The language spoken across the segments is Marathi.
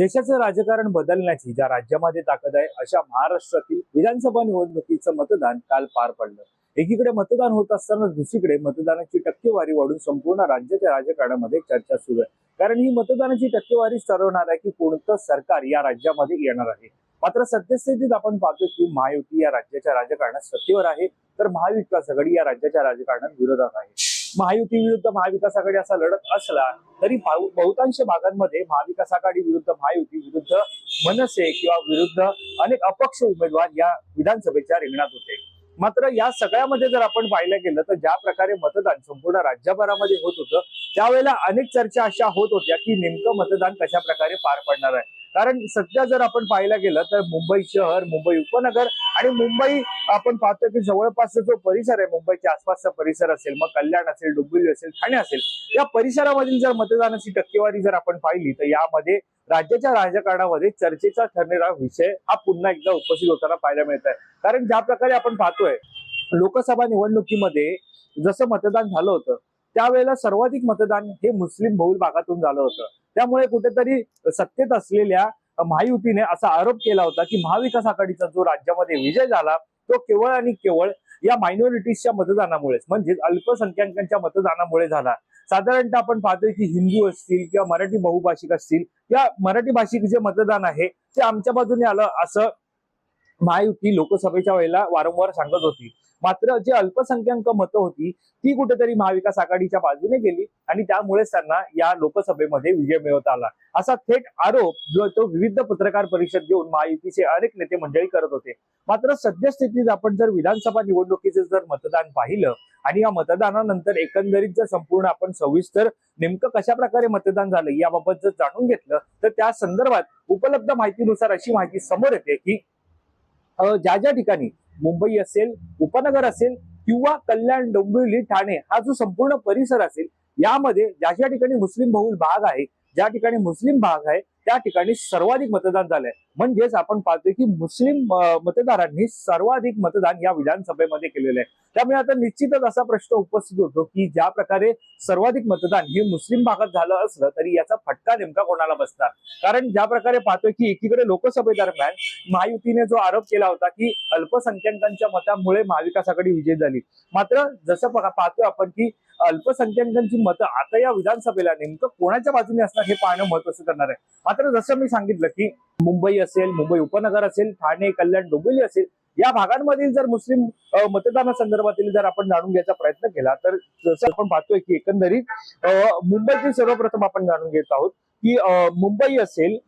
देशाचं राजकारण बदलण्याची ज्या राज्यामध्ये ताकद आहे अशा महाराष्ट्रातील विधानसभा निवडणुकीचं मतदान काल पार पडलं. एकीकडे मतदान होत असताना दुसरीकडे मतदानाची टक्केवारी वाढून संपूर्ण राज्याच्या राजकारणामध्ये चर्चा सुरू आहे. कारण ही मतदानाची टक्केवारी ठरवणार आहे की कोणतं सरकार या राज्यामध्ये येणार आहे. मात्र सद्यस्थितीत आपण पाहतो की महायुती या राज्याच्या राजकारणात सत्तेवर आहे तर महाविकास आघाडी या राज्याच्या राजकारणात विरोधात आहे. महायुती विरुद्ध महाविकास आघाडी असा लढत असला तरी बहुतांश भागांमध्ये महाविकास आघाडी विरुद्ध महायुती विरुद्ध मनसे किंवा विरुद्ध अनेक अपक्ष उमेदवार या विधानसभेच्या रिंगणात होते. मात्र या सगळ्यामध्ये जर आपण पाहिलं गेलं तर ज्या प्रकारे मतदान संपूर्ण राज्यभरामध्ये होत होतं त्यावेळेला अनेक चर्चा अशा होत होत्या की नेमकं मतदान कशा प्रकारे पार पडणार आहे. कारण सध्या जर आपण पाहायला गेलं तर मुंबई शहर मुंबई उपनगर आणि मुंबई आपण पाहतो की जवळपासचा जो परिसर आहे मुंबईच्या आसपासचा परिसर असेल मग कल्याण असेल डोंबिवली असेल ठाणे असेल या परिसरामधील जर मतदानाची टक्केवारी जर आपण पाहिली तर यामध्ये राज्याच्या राजकारणामध्ये चर्चेचा ठरणारा विषय हा पुन्हा एकदा उपस्थित होताना पाहायला मिळत आहे कारण ज्या प्रकारे आपण पाहतोय लोकसभा निवडणुकीमध्ये जसं मतदान झालं होतं त्यावेळेला सर्वाधिक मतदान हे मुस्लिम बहुल भागातून झालं होतं. त्यामुळे कुठेतरी सत्तेत असलेल्या महायुतीने असा आरोप केला होता की महाविकास आघाडीचा जो राज्यामध्ये विजय झाला तो केवळ आणि केवळ या मायनॉरिटीजच्या मतदानामुळेच म्हणजेच अल्पसंख्याकांच्या मतदानामुळे झाला. साधारणतः आपण पाहतोय की हिंदू असतील किंवा मराठी बहुभाषिक असतील या मराठी भाषिक जे मतदान आहे ते आमच्या बाजूने आलं असं महायुती लोकसभेच्या वेळेला वारंवार सांगत होती. मात्र जे अल्पसंख्याक मतं होती ती कुठेतरी महाविकास आघाडीच्या बाजूने गेली आणि त्यामुळेच त्यांना या लोकसभेमध्ये विजय मिळवता आला. असा थेट आरोप जो तो विविध पत्रकार परिषद घेऊन महायुतीचे अनेक नेते मंडळी करत होते. मात्र सद्यस्थितीत आपण जर विधानसभा निवडणुकीचे जर मतदान पाहिलं आणि या मतदानानंतर एकंदरीत जर संपूर्ण आपण सविस्तर नेमकं कशा प्रकारे मतदान झालं याबाबत जर जाणून घेतलं तर त्या संदर्भात उपलब्ध माहितीनुसार अशी माहिती समोर येते की ज्या ज्या ठिकाणी मुंबई असेल उपनगर असेल किंवा कल्याण डोंबिवली ठाणे हा जो संपूर्ण परिसर असेल यामध्ये ज्या ज्या ठिकाणी मुस्लिम बहुल भाग आहे ज्या ठिकाणी मुस्लिम भाग आहे त्या ठिकाणी सर्वाधिक मतदान झालंय. म्हणजेच आपण पाहतोय की मुस्लिम मतदारांनी सर्वाधिक मतदान या विधानसभेमध्ये केलेलं आहे. त्यामुळे आता निश्चितच असा प्रश्न उपस्थित होतो की ज्या प्रकारे सर्वाधिक मतदान हे मुस्लिम भागात झालं असलं तरी याचा फटका नेमका कोणाला बसणार? कारण ज्या प्रकारे पाहतोय की एकीकडे लोकसभेदरम्यान महायुतीने जो आरोप केला होता की अल्पसंख्याकांच्या मतामुळे महाविकास आघाडी विजय झाली. मात्र जसं पाहतोय आपण की अल्पसंख्याकांची मतं आता या विधानसभेला नेमकं कोणाच्या बाजूने असणार हे पाहणं महत्वाचं करणार आहे. मात्र जसं मी सांगितलं की मुंबई असेल मुंबई उपनगर असेल ठाणे कल्याण डोंबिवली असेल या भागांमधील जर मुस्लिम मतदानासंदर्भातील जर आपण जाणून घ्यायचा प्रयत्न केला तर जसं आपण पाहतोय की एकंदरीत मुंबईतील सर्वप्रथम आपण जाणून घेत आहोत की मुंबई असेल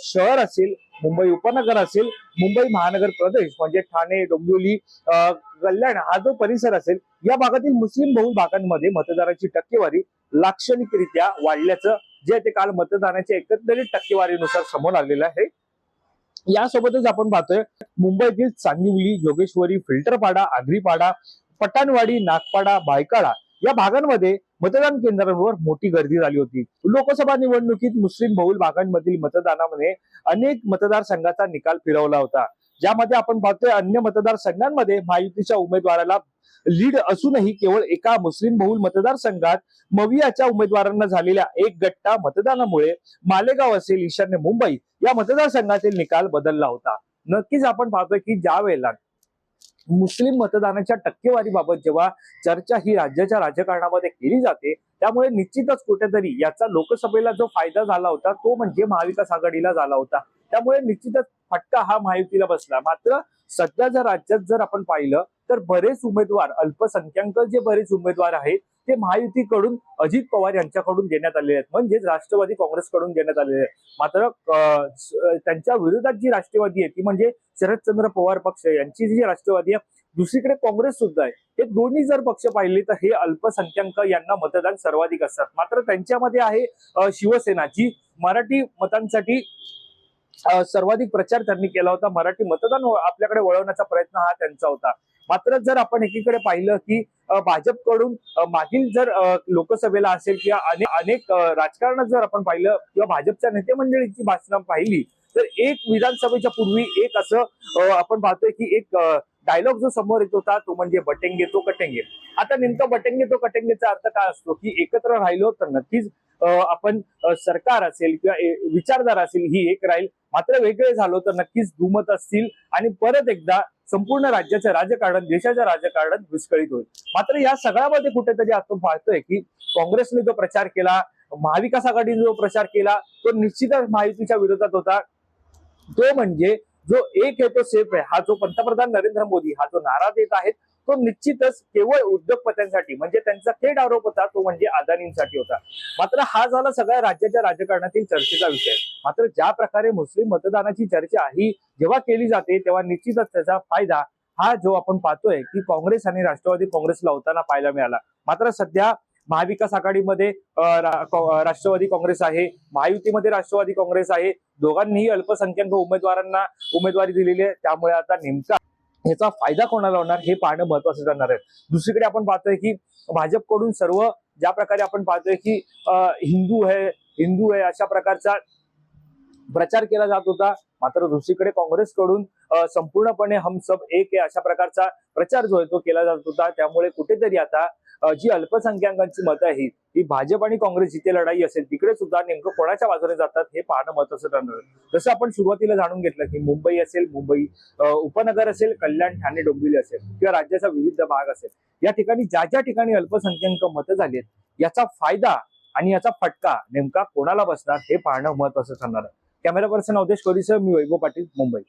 शहर असेल मुंबई उपनगर असेल मुंबई महानगर प्रदेश म्हणजे ठाणे डोंबिवली कल्याण हा जो परिसर असेल या भागातील मुस्लिम बहुल भागांमध्ये मतदारांची टक्केवारी लाक्षणिकरित्या वाढल्याचं जे ते काल मतदानाच्या एकंदरीत टक्केवारीनुसार समोर आलेलं आहे. यासोबतच आपण पाहतोय मुंबईतील चांदिवली जोगेश्वरी फिल्टरपाडा आग्रीपाडा पटाणवाडी नागपाडा बायकाळा या भागांमध्ये मतदान केंद्रांवर मोठी गर्दी झाली होती. लोकसभा निवडणुकीत मुस्लिम बहुल भागांमधील मतदानामध्ये अनेक मतदारसंघाचा निकाल फिरवला होता. ज्यामध्ये आपण पाहतोय अन्य मतदारसंघांमध्ये महायुतीच्या उमेदवाराला लीड असूनही केवळ एका मुस्लिम बहुल मतदारसंघात मवियाच्या उमेदवारांना झालेल्या एक गट्टा मतदानामुळे मालेगाव असेल ईशान्य मुंबई या मतदारसंघातील निकाल बदलला होता. नक्कीच आपण पाहतोय की ज्या वेळेला मुस्लिम मतदानाच्या टक्केवारीबाबत जेव्हा चर्चा ही राज्याच्या राजकारणामध्ये केली जाते त्यामुळे निश्चितच कुठेतरी याचा लोकसभेला जो फायदा झाला होता तो म्हणजे महाविकास आघाडीला झाला होता. त्यामुळे निश्चितच फटका हा महायुतीला बसला. मात्र सध्या जर राज्यात जर आपण पाहिलं तर बरेच उमेदवार अल्पसंख्याक जे बरेच उमेदवार आहेत ते महायुतीकडून अजित पवार यांच्याकडून देण्यात आलेले आहेत. म्हणजेच राष्ट्रवादी काँग्रेसकडून देण्यात आलेले आहेत. मात्र त्यांच्या विरोधात जी राष्ट्रवादी आहे ती म्हणजे शरदचंद्र पवार पक्ष यांची जी राष्ट्रवादी आहे दुसरीकडे काँग्रेस सुद्धा आहे. हे दोन्ही जर पक्ष पाहिले तर हे अल्पसंख्याक यांना मतदान सर्वाधिक असतात. मात्र त्यांच्यामध्ये आहे शिवसेना जी मराठी मतांसाठी सर्वाधिक प्रचार त्यांनी केला होता. मराठी मतदान आपल्याकडे वळवण्याचा प्रयत्न हा त्यांचा होता. मात्र जर आपण एकीकडे पाहिलं की भाजपकडून मागील जर लोकसभेला असेल किंवा अनेक अनेक राजकारणात जर आपण पाहिलं किंवा भाजपच्या नेते मंडळीची भाषणं पाहिली तर एक विधानसभेच्या पूर्वी एक असं आपण पाहतोय की एक डायलॉग जो समोर येत होता तो म्हणजे बटेंगे तो कटेंगे. आता नेमकं बटेंगे तो कटेंगेचा अर्थ काय असतो की एकत्र राहिलो तर नक्कीच आपण सरकार असेल किंवा विचारधारा असेल ही एक राहील. मात्र वेगळे झालो तर नक्कीच दुमत असतील आणि परत एकदा संपूर्ण राज्याचं राजकारण देशाचं राजकारण विस्कळीत होईल. मात्र या सगळ्यामध्ये कुठेतरी आपण पाहतोय की काँग्रेसने जो प्रचार केला महाविकास आघाडीने जो प्रचार केला तो निश्चितच माहितीच्या विरोधात होता. तो म्हणजे जो एक आहे तो सेफ आहे. हा जो पंतप्रधान नरेंद्र मोदी हा जो नारा देत आहेत तो निश्चितच केवळ उद्योगपत्यांसाठी म्हणजे त्यांचा थेट आरोप होता तो म्हणजे अदानींसाठी होता. मात्र हा झाला सगळ्या राज्याच्या राजकारणातील चर्चेचा विषय. मात्र ज्या प्रकारे मुस्लिम मतदानाची चर्चा ही जेव्हा केली जाते तेव्हा निश्चितच त्याचा फायदा हा जो आपण पाहतोय की काँग्रेस आणि राष्ट्रवादी काँग्रेसला होताना पाहायला मिळाला. मात्र सध्या महाविकास आघाडीमध्ये राष्ट्रवादी काँग्रेस आहे महायुतीमध्ये राष्ट्रवादी काँग्रेस आहे दोघांनीही अल्पसंख्याक उमेदवारांना उमेदवारी दिलेली आहे. त्यामुळे आता नेमका ह्याचा फायदा कोणाला होणार हे पाहणं महत्वाचं ठरणार आहे. दुसरीकडे आपण पाहतोय की भाजपकडून सर्व ज्या प्रकारे आपण पाहतोय की हिंदू आहे हिंदू आहे अशा प्रकारचा प्रचार केला जात होता. मात्र दुसरीकडे काँग्रेसकडून संपूर्णपणे हम सब एक आहे अशा प्रकारचा प्रचार जो आहे तो केला जात होता. त्यामुळे कुठेतरी आता जी अल्पसंख्याकांची मतं आहेत ही भाजप आणि काँग्रेस जिथे लढाई असेल तिकडे सुद्धा नेमकं कोणाच्या बाजूने जातात हे पाहणं महत्वाचं ठरणार जसं आपण सुरुवातीला जाणून घेतलं की मुंबई असेल मुंबई उपनगर असेल कल्याण ठाणे डोंबिवली असेल किंवा राज्याचा विविध भाग असेल या ठिकाणी ज्या ज्या ठिकाणी अल्पसंख्याक मतं झाली आहेत याचा फायदा आणि याचा फटका नेमका कोणाला बसणार हे पाहणं महत्वाचं ठरणार आहे. कॅमेरा पर्सन अवधेश कोरीसह मी वैभव पाटील मुंबई.